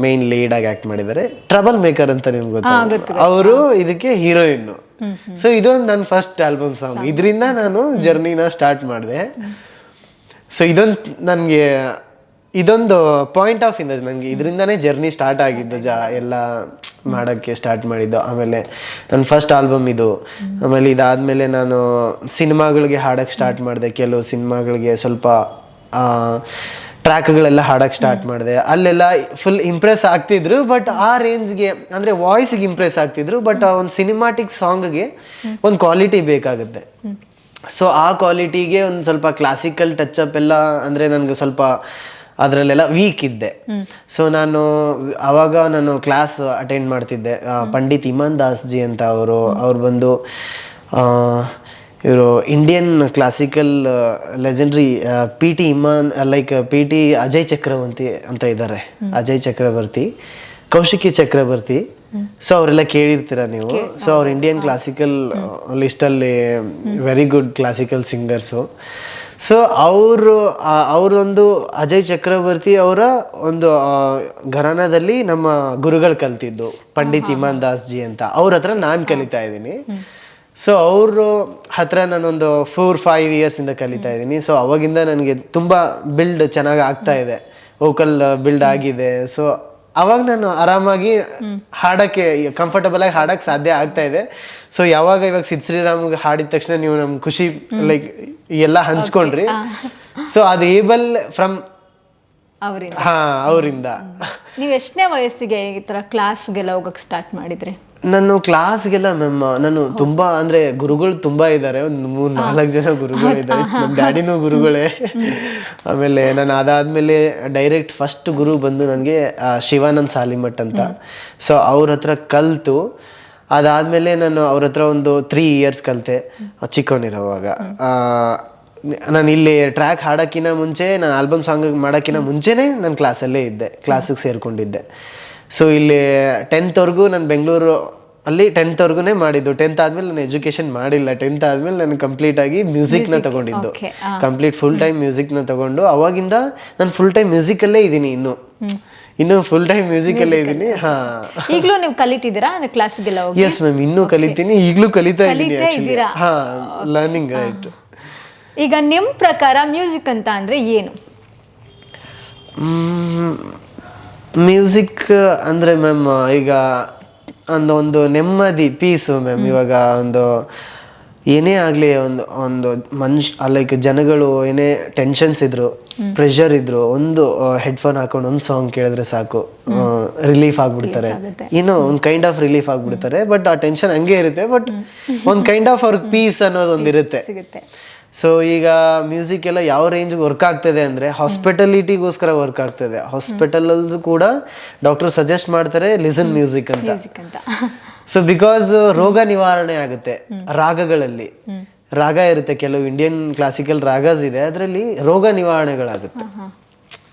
Speaker 1: ಮೇನ್ ಲೀಡ್ ಆಗಿ ಆಕ್ಟ್ ಮಾಡಿದ್ದಾರೆ. ಟ್ರಬಲ್ ಮೇಕರ್ ಅಂತ ನಿಮ್ಗೆ ಗೊತ್ತಾಗುತ್ತೆ ಅವರು ಇದಕ್ಕೆ ಹೀರೋಯಿನ್ ಸೊ ಇದೊಂದು ನನ್ನ ಫಸ್ಟ್ ಆಲ್ಬಮ್ ಸಾಂಗ್ ಇದರಿಂದ ನಾನು ಜರ್ನಿನ ಸ್ಟಾರ್ಟ್ ಮಾಡಿದೆ. ಸೊ ಇದೊಂದು ನನಗೆ ಇದೊಂದು ಪಾಯಿಂಟ್ ಆಫ್ ಇಂದ ನನಗೆ. ಇದರಿಂದನೇ ಜರ್ನಿ ಸ್ಟಾರ್ಟ್ ಆಗಿದ್ದು ಜಾ ಎಲ್ಲ ಮಾಡೋಕ್ಕೆ ಸ್ಟಾರ್ಟ್ ಮಾಡಿದ್ದು. ಆಮೇಲೆ ನನ್ನ ಫಸ್ಟ್ ಆಲ್ಬಮ್ ಇದು. ಆಮೇಲೆ ಇದಾದಮೇಲೆ ನಾನು ಸಿನಿಮಾಗಳಿಗೆ ಹಾಡೋಕ್ಕೆ ಸ್ಟಾರ್ಟ್ ಮಾಡಿದೆ. ಕೆಲವು ಸಿನಿಮಾಗಳಿಗೆ ಸ್ವಲ್ಪ ಟ್ರ್ಯಾಕ್ಗಳೆಲ್ಲ ಹಾಡಕ್ಕೆ ಸ್ಟಾರ್ಟ್ ಮಾಡಿದೆ. ಅಲ್ಲೆಲ್ಲ ಫುಲ್ ಇಂಪ್ರೆಸ್ ಆಗ್ತಿದ್ರು ಬಟ್ ಆ ರೇಂಜ್ಗೆ ಅಂದರೆ ವಾಯ್ಸ್ಗೆ ಇಂಪ್ರೆಸ್ ಆಗ್ತಿದ್ರು ಬಟ್ ಆ ಒಂದು ಸಿನಿಮಾಟಿಕ್ ಸಾಂಗ್ಗೆ ಒಂದು ಕ್ವಾಲಿಟಿ ಬೇಕಾಗುತ್ತೆ. ಸೊ ಆ ಕ್ವಾಲಿಟಿಗೆ ಒಂದು ಸ್ವಲ್ಪ ಕ್ಲಾಸಿಕಲ್ ಟಚ್ ಅಪ್ ಎಲ್ಲ, ಅಂದರೆ ನನಗೆ ಸ್ವಲ್ಪ ಅದರಲ್ಲೆಲ್ಲ ವೀಕ್ ಇದ್ದೆ. ಸೊ ನಾನು ಅವಾಗ ನಾನು ಕ್ಲಾಸ್ ಅಟೆಂಡ್ ಮಾಡ್ತಿದ್ದೆ ಪಂಡಿತ್ ಇಮಾನ್ ದಾಸ್ ಜಿ ಅಂತ ಅವರು, ಅವ್ರು ಬಂದು ಇವರು Indian classical legendary P T Iman like P T Ajay Chakravarthy ಅಂತ ಇದ್ದಾರೆ ಅಜಯ್ ಚಕ್ರವರ್ತಿ ಕೌಶಿಕಿ ಚಕ್ರವರ್ತಿ ಸೊ ಅವರೆಲ್ಲ ಕೇಳಿರ್ತೀರ ನೀವು? ಸೊ ಅವ್ರು Indian classical ಲಿಸ್ಟಲ್ಲಿ very good classical singers so ಅವರು ಅವರೊಂದು ಅಜಯ್ ಚಕ್ರವರ್ತಿ ಅವರ ಒಂದು ಘರಾನದಲ್ಲಿ ನಮ್ಮ ಗುರುಗಳು ಕಲ್ತಿದ್ದು ಪಂಡಿತ್ ಇಮಾನ್ ದಾಸ್ ಜಿ ಅಂತ. ಅವ್ರ ಹತ್ರ ನಾನು ಕಲಿತಾ ಇದ್ದೀನಿ. ಸೊ ಅವರು ಹತ್ರ ನಾನೊಂದು ಫೋರ್ ಫೈವ್ ಇಯರ್ಸಿಂದ ಕಲಿತಾ ಇದ್ದೀನಿ. ಸೊ ಅವಾಗಿಂದ ನನಗೆ ತುಂಬ ಬಿಲ್ಡ್ ಚೆನ್ನಾಗಿ ಆಗ್ತಾ ಇದೆ. ವೋಕಲ್ ಬಿಲ್ಡ್ ಆಗಿದೆ. ಸೊ ಅವಾಗ ನಾನು ಆರಾಮಾಗಿ ಹಾಡಕ್ಕೆ ಕಂಫರ್ಟಬಲ್ ಆಗಿ ಹಾಡಕ್ಕೆ ಸಾಧ್ಯ ಆಗ್ತಾ ಇದೆ. ಸೊ ಯಾವಾಗ ಇವಾಗ ಸಿದ್ ಶ್ರೀರಾಮ್ಗೆ ಹಾಡಿದ ತಕ್ಷಣ ನೀವು ನಮ್ಮ ಖುಷಿ ಲೈಕ್ ಎಲ್ಲ ಹಂಚ್ಕೊಂಡ್ರಿ. ಸೊ ಅದು ಏಬಲ್ ಫ್ರಮ್
Speaker 2: ಅವರಿಂದ.
Speaker 1: ಹಾ ಅವರಿಂದ.
Speaker 2: ನೀವು ಎಷ್ಟನೇ ವಯಸ್ಸಿಗೆ ಈ ಥರ ಕ್ಲಾಸ್ಗೆಲ್ಲ ಹೋಗಕ್ಕೆ ಸ್ಟಾರ್ಟ್ ಮಾಡಿದ್ರಿ?
Speaker 1: ನಾನು ಕ್ಲಾಸ್ಗೆಲ್ಲ ಮ್ಯಾಮ್ ನಾನು ತುಂಬಾ ಅಂದ್ರೆ ಗುರುಗಳು ತುಂಬಾ ಇದ್ದಾರೆ ಒಂದು ಮೂರ್ ನಾಲ್ಕು ಜನ ಗುರುಗಳು ಇದ್ದಾರೆ ನಮ್ಮ ಡ್ಯಾಡಿನೂ ಗುರುಗಳೇ. ಆಮೇಲೆ ನಾನು ಅದಾದ್ಮೇಲೆ ಡೈರೆಕ್ಟ್ ಫಸ್ಟ್ ಗುರು ಬಂದು ನನಗೆ ಶಿವಾನಂದ್ ಸಾಲಿಮಠ್ ಅಂತ. ಸೊ ಅವ್ರ ಹತ್ರ ಕಲ್ತು. ಅದಾದ್ಮೇಲೆ ನಾನು ಅವ್ರ ಹತ್ರ ಒಂದು ತ್ರೀ ಇಯರ್ಸ್ ಕಲಿತೆ. ಚಿಕ್ಕವನಿರೋವಾಗ. ನಾನು ಇಲ್ಲಿ ಟ್ರ್ಯಾಕ್ ಹಾಡೋಕ್ಕಿಂತ ಮುಂಚೆ ನಾನು ಆಲ್ಬಮ್ ಸಾಂಗ್ ಮಾಡೋಕ್ಕಿಂತ ಮುಂಚೆನೇ ನಾನು ಕ್ಲಾಸಲ್ಲೇ ಇದ್ದೆ. ಕ್ಲಾಸಿಗೆ ಸೇರ್ಕೊಂಡಿದ್ದೆ. ಸೊ ಇಲ್ಲಿ ಟೆಂತ್ವರೆಗೂ ನಾನು ಬೆಂಗಳೂರು ಅಲ್ಲಿ ಟೆಂತ್ವರೆಗೂ ಮಾಡಿದ್ದು. ಟೆಂತ್ ಆದ್ಮೇಲೆ ನಾನು ಎಜುಕೇಶನ್ ಮಾಡಿಲ್ಲ. ಟೆಂತ್ ಆದ್ಮೇಲೆ ನಾನು ಕಂಪ್ಲೀಟ್ ಆಗಿ ಮ್ಯೂಸಿಕ್ನ ತಗೊಂಡಿದ್ದು. ಕಂಪ್ಲೀಟ್ ಫುಲ್ ಟೈಮ್ ಮ್ಯೂಸಿಕ್ನ ತಗೊಂಡು. ಅವಾಗಿಂದ ನಾನು ಫುಲ್ ಟೈಮ್ ಮ್ಯೂಸಿಕಲ್ಲೇ ಇದ್ದೀನಿ ಇನ್ನು. ಇನ್ನು ಫುಲ್ ಟೈಮ್ ಮ್ಯೂಸಿಕಲ್ಲೇ ಇದ್ದೀನಿ. ಹಾ.
Speaker 2: ಈಗಲೂ ನೀವು ಕಲಿತಿದ್ದೀರಾ? ಕ್ಲಾಸ್ಗೆಲ್ಲ ಹೋಗಿ?
Speaker 1: ಎಸ್ ಮ್ಯಾಮ್ ಇನ್ನೂ ಕಲಿತೀನಿ. ಈಗಲೂ ಕಲಿತಾ ಇದ್ದೀನಿ ಹಾ ಲರ್ನಿಂಗ್ ರೈಟ್
Speaker 2: ಈಗ ನಿಮ್ಮ ಪ್ರಕಾರ ಮ್ಯೂಸಿಕ್ ಅಂತ ಅಂದ್ರೆ ಏನು?
Speaker 1: ಮ್ಯೂಸಿಕ್ ಅಂದರೆ ಮ್ಯಾಮ್ ಈಗ ಒಂದು ಒಂದು ನೆಮ್ಮದಿ ಪೀಸು ಮ್ಯಾಮ್ ಇವಾಗ ಒಂದು ಏನೇ ಆಗಲಿ ಒಂದು ಒಂದು ಮನುಷ್ಯ ಲೈಕ್ ಜನಗಳು ಏನೇ ಟೆನ್ಷನ್ಸ್ ಇದ್ರು ಪ್ರೆಷರ್ ಇದ್ರು ಒಂದು ಹೆಡ್ಫೋನ್ ಹಾಕೊಂಡು ಒಂದು ಸಾಂಗ್ ಕೇಳಿದ್ರೆ ಸಾಕು. ರಿಲೀಫ್ ಆಗ್ಬಿಡ್ತಾರೆ. ಏನೋ ಒಂದು ಕೈಂಡ್ ಆಫ್ ರಿಲೀಫ್ ಆಗ್ಬಿಡ್ತಾರೆ ಬಟ್ ಆ ಟೆನ್ಷನ್ ಹಂಗೆ ಇರುತ್ತೆ ಬಟ್ ಒಂದು ಕೈಂಡ್ ಆಫ್ ಅವ್ರಿಗೆ ಪೀಸ್ ಅನ್ನೋದು ಒಂದು ಇರುತ್ತೆ
Speaker 2: ಸಿಗುತ್ತೆ.
Speaker 1: ಸೊ ಈಗ ಮ್ಯೂಸಿಕ್ ಎಲ್ಲ ಯಾವ ರೇಂಜ್ ವರ್ಕ್ ಆಗ್ತದೆ ಅಂದ್ರೆ ಹಾಸ್ಪಿಟಲಿಟಿಗೋಸ್ಕರ ವರ್ಕ್ ಆಗ್ತದೆ. ಹಾಸ್ಪಿಟಲ್ ಕೂಡ ಡಾಕ್ಟರ್ ಸಜೆಸ್ಟ್ ಮಾಡ್ತಾರೆ ಲಿಸನ್ ಮ್ಯೂಸಿಕ್ ಅಂತ.
Speaker 2: ಮ್ಯೂಸಿಕ್ ಅಂತ.
Speaker 1: ಸೊ ಬಿಕಾಸ್ ರೋಗ ನಿವಾರಣೆ ಆಗುತ್ತೆ ರಾಗಗಳಲ್ಲಿ. ರಾಗ ಇರುತ್ತೆ ಕೆಲವು ಇಂಡಿಯನ್ ಕ್ಲಾಸಿಕಲ್ ರಾಗಸ್ ಇದೆ. ಅದರಲ್ಲಿ ರೋಗ ನಿವಾರಣೆಗಳಾಗುತ್ತೆ.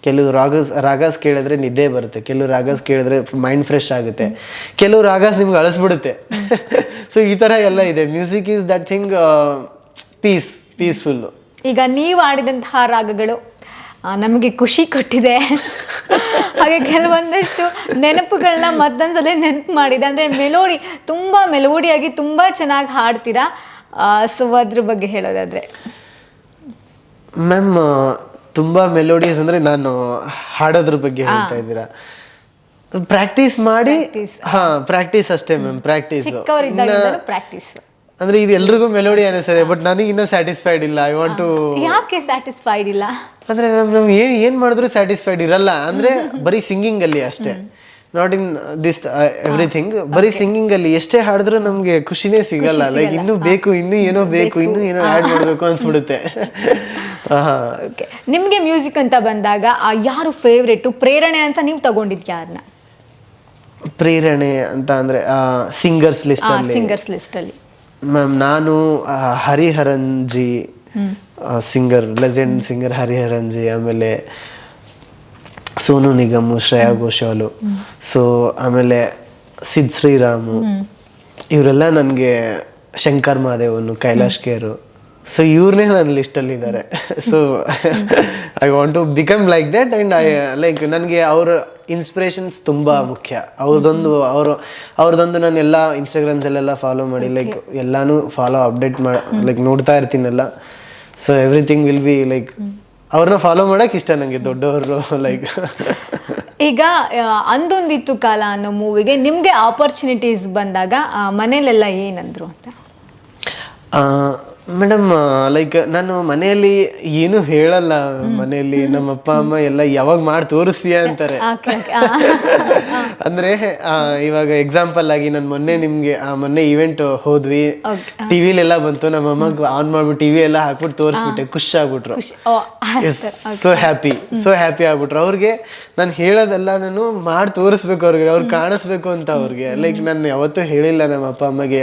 Speaker 1: ಕೆಲವು ರಾಗಸ್ ರಾಗಸ್ ಕೇಳಿದ್ರೆ ನಿದ್ದೆ ಬರುತ್ತೆ. ಕೆಲವು ರಾಗಸ್ ಕೇಳಿದ್ರೆ ಮೈಂಡ್ ಫ್ರೆಶ್ ಆಗುತ್ತೆ. ಕೆಲವು ರಾಗಸ್ ನಿಮ್ಗೆ ಅಳಸ್ಬಿಡುತ್ತೆ. ಸೊ ಈ ಥರ ಎಲ್ಲ ಇದೆ. Music is that thing peace peaceful
Speaker 2: ಈಗ ನೀವು ಆಡಿದಂತಹ ರಾಗಗಳು ನಮಗೆ ಖುಷಿ ಕೊಟ್ಟಿದೆ. ಹಾಗೆ ಕೆಲವೊಂದಷ್ಟು ನೆನಪುಗಳನ್ನ ಮತ್ತೊಂದ್ಸಲ ನೆನಪು ಮಾಡಿದೆ. ಅಂದರೆ ಮೆಲೋಡಿ ತುಂಬ ಮೆಲೋಡಿಯಾಗಿ ತುಂಬ ಚೆನ್ನಾಗಿ ಹಾಡ್ತೀರಾ? ಸೊ ಅದ್ರ ಬಗ್ಗೆ ಹೇಳೋದಾದ್ರೆ.
Speaker 1: ಮ್ಯಾಮ್ ತುಂಬಾ ಮೆಲೋಡಿಯಸ್ ಅಂದ್ರೆ ನಾನು ಹಾಡೋದ್ರ ಬಗ್ಗೆ ಹೇಳ್ತಾ ಇದ್ದೀರಾ. ಪ್ರಾಕ್ಟೀಸ್ ಮಾಡಿ ಹಾ ಪ್ರಾಕ್ಟೀಸ್ ಅಷ್ಟೇ ಮ್ಯಾಮ್ ಪ್ರಾಕ್ಟೀಸ್
Speaker 2: ಪ್ರಾಕ್ಟೀಸ್
Speaker 1: ಅಂದ್ರೆ ಇದು ಎಲ್ರಿಗೂ ಮೆಲೋಡಿ ಅನಿಸ್ತದೆ ಬಟ್ ನನಗೆ ಇನ್ನೂ ಸ್ಯಾಟಿಸ್ಫೈಡ್ ಇಲ್ಲ. ಐ ವಾಂಟ್ ಟು
Speaker 2: ಯಾಕೆ ಸ್ಯಾಟಿಸ್ಫೈಡ್ ಇಲ್ಲ?
Speaker 1: ಅಂದ್ರೆ ನಮ್ಗೆ ಏನ್ ಏನ್ ಮಾಡಿದ್ರು ಸ್ಯಾಟಿಸ್ಫೈಡ್ ಇರಲ್ಲ. ಅಂದ್ರೆ ಬರೀ ಸಿಂಗಿಂಗ್ ಅಲ್ಲಿ ಅಷ್ಟೇ. ನಾಟ್ ಇನ್ ದಿಸ್ ಎವ್ರಿಥಿಂಗ್ ಬರೀ ಸಿಂಗಿಂಗ್ ಅಲ್ಲಿ ಎಷ್ಟೇ ಹಾಡಿದ್ರು ನಮ್ಗೆ ಖುಷಿನೇ ಸಿಗಲ್ಲ. ಲೈಕ್ ಇನ್ನೂ ಬೇಕು ಇನ್ನೂ ಏನೋ ಬೇಕು ಇನ್ನು ಏನೋ ಆ್ಯಡ್ ಮಾಡಬೇಕು ಅನ್ಸ್ಬಿಡುತ್ತೆ. ನಿಮ್ಗೆ
Speaker 2: ಓಕೆ ನಿಮಗೆ ಮ್ಯೂಸಿಕ್ ಅಂತ ಬಂದಾಗ ಆ ಯಾರು ಫೇವ್ರೇಟು ಪ್ರೇರಣೆ ಅಂತ ನೀವು ತಗೊಂಡಿದ್ದು ಯಾರನ್ನ
Speaker 1: ಪ್ರೇರಣೆ ಅಂತ ಅಂದ್ರೆ ಸಿಂಗರ್ಸ್ ಲಿಸ್ಟ್ ಅಲ್ಲಿ.
Speaker 2: ಸಿಂಗರ್ಸ್ ಲಿಸ್ಟಲ್ಲಿ
Speaker 1: ಮ್ಯಾಮ್ ನಾನು Hariharanji Hariharan ji singer legend singer Hariharan ji ಆಮೇಲೆ ಸೋನು ನಿಗಮ್ ಶ್ರೇಯಾ ಘೋಷಾಲ್. ಸೊ ಆಮೇಲೆ ಸಿದ್ ಶ್ರೀರಾಮು. ಇವರೆಲ್ಲ ನನಗೆ ಶಂಕರ್ ಮಹಾದೇವನು ಕೈಲಾಶ್ ಕೇರು ಸೊ ಇವ್ರನ್ನೇ ನನ್ನ ಲಿಸ್ಟಲ್ಲಿ ಇದ್ದಾರೆ so I want to become like that and I like ನನಗೆ ಅವ್ರ ಇನ್ಸ್ಪಿರೇಷನ್ಸ್ ತುಂಬ ಮುಖ್ಯ. ಅವ್ರದೊಂದು ಅವರು ಅವ್ರದೊಂದು ನಾನು ಎಲ್ಲ ಇನ್ಸ್ಟಾಗ್ರಾಮ್ಸಲ್ಲೆಲ್ಲ ಫಾಲೋ ಮಾಡಿ ಲೈಕ್ ಎಲ್ಲಾನು ಫಾಲೋ ಅಪ್ಡೇಟ್ ಮಾಡಿ ಲೈಕ್ ನೋಡ್ತಾ ಇರ್ತೀನಲ್ಲ. So everything will be like ಅವ್ರನ್ನ ಫಾಲೋ ಮಾಡೋಕೆ ಇಷ್ಟ ನನಗೆ ದೊಡ್ಡವರು ಲೈಕ್
Speaker 2: ಈಗ ಅಂದೊಂದಿತ್ತು ಕಾಲ ಅನ್ನೋ ಮೂವಿಗೆ ನಿಮಗೆ ಆಪರ್ಚುನಿಟೀಸ್ ಬಂದಾಗ ಮನೇಲೆಲ್ಲ ಏನಂದ್ರು ಅಂತ?
Speaker 1: ಮೇಡಮ್ ಲೈಕ್ ನಾನು ಮನೆಯಲ್ಲಿ ಏನು ಹೇಳಲ್ಲ. ಮನೆಯಲ್ಲಿ ನಮ್ಮ ಅಪ್ಪ ಅಮ್ಮ ಎಲ್ಲ ಯಾವಾಗ ಮಾಡಿ ತೋರಿಸ್ತೀಯ ಅಂತಾರೆ. ಅಂದ್ರೆ ಇವಾಗ ಎಕ್ಸಾಂಪಲ್ ಆಗಿ ನಾನು ಮೊನ್ನೆ ನಿಮ್ಗೆ ಆ, ಮೊನ್ನೆ ಇವೆಂಟ್ ಹೋದ್ವಿ. ಟಿವಿಲೆಲ್ಲ ಬಂತು. ನಮ್ಮ ಅಮ್ಮ ಆನ್ ಮಾಡ್ಬಿಟ್ಟು ಟಿವಿ ಎಲ್ಲ ಹಾಕ್ಬಿಟ್ಟು ತೋರಿಸ್ಬಿಟ್ಟೆ. ಖುಷಿ ಆಗ್ಬಿಟ್ರು. ಸೊ ಹ್ಯಾಪಿ ಸೊ ಹ್ಯಾಪಿ ಆಗ್ಬಿಟ್ರು. ಅವ್ರಿಗೆ ನಾನು ಹೇಳೋದೆಲ್ಲ ನಾನು ಮಾಡಿ ತೋರಿಸ್ಬೇಕು ಅವ್ರಿಗೆ. ಅವ್ರು ಕಾಣಿಸ್ಬೇಕು ಅಂತ ಅವ್ರಿಗೆ. ಲೈಕ್ ನಾನು ಯಾವತ್ತೂ ಹೇಳಿಲ್ಲ ನಮ್ಮ ಅಪ್ಪ ಅಮ್ಮಗೆ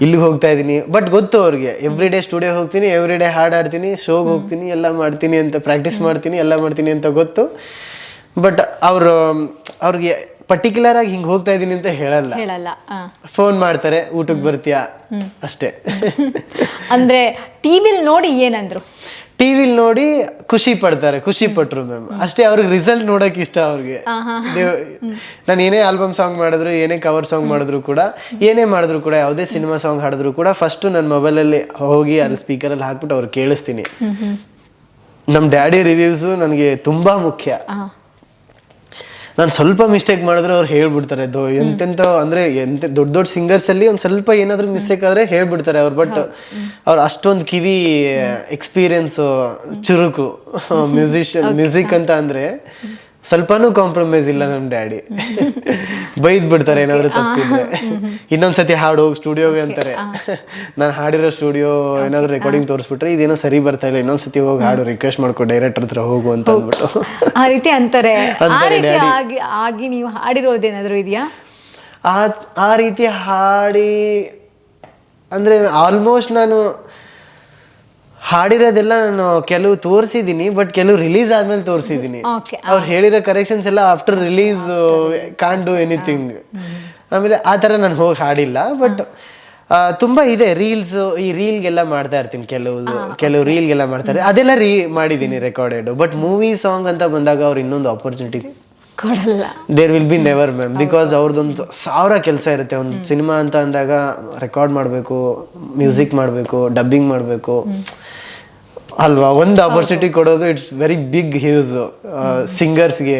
Speaker 1: ಇಲ್ಲಿಗೆ ಹೋಗ್ತಾ ಇದ್ದೀನಿ. ಬಟ್ ಗೊತ್ತು ಅವ್ರಿಗೆ. ಎವ್ರಿ ಡೇ ಸ್ಟುಡಿಯೋ ಹೋಗ್ತೀನಿ ಎವ್ರಿ ಡೇ ಹಾಡು ಆಡ್ತೀನಿ ಶೋಗೆ ಹೋಗ್ತೀನಿ ಎಲ್ಲ ಮಾಡ್ತೀನಿ ಅಂತ ಪ್ರಾಕ್ಟೀಸ್ ಮಾಡ್ತೀನಿ ಎಲ್ಲ ಮಾಡ್ತೀನಿ ಅಂತ ಗೊತ್ತು. ಬಟ್ ಅವರು ಅವ್ರಿಗೆ ಪರ್ಟಿಕ್ಯುಲರ್ ಆಗಿ ಹಿಂಗೆ ಹೋಗ್ತಾ ಇದ್ದೀನಿ ಅಂತ ಹೇಳಲ್ಲ.
Speaker 2: ಹೇಳಲ್ಲ
Speaker 1: ಫೋನ್ ಮಾಡ್ತಾರೆ ಊಟಕ್ಕೆ ಬರ್ತೀಯಾ? ಅಷ್ಟೇ.
Speaker 2: ಅಂದ್ರೆ ಟಿವಿಲ್ ನೋಡಿ ಏನಂದ್ರು?
Speaker 1: ಟಿವಿಲ್ ನೋಡಿ ಖುಷಿ ಪಡ್ತಾರೆ ಖುಷಿ ಪಟ್ರು ಮ್ಯಾಮ್ ಅಷ್ಟೇ ಅವ್ರಿಗೆ ರಿಸಲ್ಟ್ ನೋಡಕ್ ಇಷ್ಟ ಅವ್ರಿಗೆ. ನಾನು ಏನೇ ಆಲ್ಬಮ್ ಸಾಂಗ್ ಮಾಡಿದ್ರು ಏನೇ ಕವರ್ ಸಾಂಗ್ ಮಾಡಿದ್ರು ಕೂಡ ಏನೇ ಮಾಡಿದ್ರು ಕೂಡ ಯಾವುದೇ ಸಿನಿಮಾ ಸಾಂಗ್ ಹಾಡಿದ್ರು ಕೂಡ ಫಸ್ಟ್ ನನ್ನ ಮೊಬೈಲಲ್ಲಿ ಹೋಗಿ ಅಲ್ಲಿ ಸ್ಪೀಕರಲ್ಲಿ ಹಾಕ್ಬಿಟ್ಟು ಅವ್ರು ಕೇಳಿಸ್ತೀನಿ. ನಮ್ಮ ಡ್ಯಾಡಿ ರಿವ್ಯೂಸು ನನಗೆ ತುಂಬಾ ಮುಖ್ಯ. ನಾನು ಸ್ವಲ್ಪ ಮಿಸ್ಟೇಕ್ ಮಾಡಿದ್ರೆ ಅವ್ರು ಹೇಳ್ಬಿಡ್ತಾರೆ ಅದು ಎಂತೆಂತ ಅಂದ್ರೆ ಎಂತ ದೊಡ್ಡ ದೊಡ್ಡ ಸಿಂಗರ್ಸ್ ಅಲ್ಲಿ ಒಂದ್ ಸ್ವಲ್ಪ ಏನಾದರೂ ಮಿಸ್ಟೇಕ್ ಆದ್ರೆ ಹೇಳ್ಬಿಡ್ತಾರೆ ಅವ್ರು ಬಟ್ ಅವ್ರು ಅಷ್ಟೊಂದು ಕಿವಿ ಎಕ್ಸ್ಪೀರಿಯನ್ಸ್ ಚುರುಕು ಮ್ಯೂಸಿಷಿಯನ್ ಮ್ಯೂಸಿಕ್ ಅಂತ ಅಂದ್ರೆ ಸ್ವಲ್ಪನೂ ಕಾಂಪ್ರಮೈಸ್ ಇಲ್ಲ ನಮ್ಮ ಡ್ಯಾಡಿ ಬೈದ್ ಬಿಡ್ತಾರೆ ಏನಾದ್ರು ತಪ್ಪಿದ್ರೆ. ಇನ್ನೊಂದ್ಸತಿ ಹಾಡು ಹೋಗಿ ಸ್ಟುಡಿಯೋಗೆ ಅಂತಾರೆ. ನಾನು ಹಾಡಿರೋ ಸ್ಟುಡಿಯೋ ಏನಾದ್ರು ರೆಕಾರ್ಡಿಂಗ್ ತೋರಿಸ್ಬಿಟ್ರೆ ಇದೇನೋ ಸರಿ ಬರ್ತಾ ಇಲ್ಲ ಇನ್ನೊಂದ್ಸತಿ ಹೋಗಿ ಹಾಡು ರಿಕ್ವೆಸ್ಟ್ ಮಾಡ್ಕೊ ಡೈರೆಕ್ಟರ್ ಹತ್ರ ಹೋಗು ಅಂತ ಅಂದ್ಬಿಟ್ಟು.
Speaker 2: ಆ ರೀತಿ ಅಂತಾರೆ. ಆ ರೀತಿ. ಆಗಿ ಆಗಿ ನೀವು ಹಾಡಿರೋದೇನಾದ್ರೂ ಇದೆಯಾ?
Speaker 1: ಆ ಆ ರೀತಿ ಹಾಡಿ ಅಂದ್ರೆ ಆಲ್ಮೋಸ್ಟ್ ನಾನು ಹಾಡಿರೋದೆಲ್ಲ ನಾನು ಕೆಲವು ತೋರಿಸಿದ್ದೀನಿ ಬಟ್ ಕೆಲವು ರಿಲೀಸ್ ಆದ್ಮೇಲೆ ತೋರಿಸಿದ್ದೀನಿ
Speaker 2: Okay.
Speaker 1: ಅವ್ರು ಹೇಳಿರೋ ಕರೆಕ್ಷನ್ಸ್ ಎಲ್ಲ after release can't do anything ಆಮೇಲೆ ಆ ಥರ ನಾನು ಹೋಗಿ ಹಾಡಿಲ್ಲ ಬಟ್ ತುಂಬಾ ಇದೆ ರೀಲ್ಸ್ ಈ ರೀಲ್ಗೆಲ್ಲ ಮಾಡ್ತಾ ಇರ್ತೀನಿ ಕೆಲವು ಕೆಲವು ರೀಲ್ಗೆಲ್ಲ ಮಾಡ್ತಾರೆ ಅದೆಲ್ಲ ರೀ ಮಾಡಿದ್ದೀನಿ ರೆಕಾರ್ಡೆಡ್ ಬಟ್ ಮೂವಿ ಸಾಂಗ್ ಅಂತ ಬಂದಾಗ ಅವ್ರು ಇನ್ನೊಂದು ಆಪರ್ಚುನಿಟಿ
Speaker 2: ಕೊಡಲ್ಲ.
Speaker 1: There will be never ma'am because ಅವ್ರದ್ದೊಂದು ಸಾವಿರ ಕೆಲಸ ಇರುತ್ತೆ. ಒಂದು ಸಿನಿಮಾ ಅಂತ ಅಂದಾಗ ರೆಕಾರ್ಡ್ ಮಾಡಬೇಕು ಮ್ಯೂಸಿಕ್ ಮಾಡಬೇಕು ಡಬ್ಬಿಂಗ್ ಮಾಡಬೇಕು. ಅಲ್ವಾ? ಒಂದು ಆಪರ್ಚುನಿಟಿ ಕೊಡೋದು ಇಟ್ಸ್ ವೆರಿ ಬಿಗ್ ಹ್ಯೂಸ್ ಸಿಂಗರ್ಸ್ಗೆ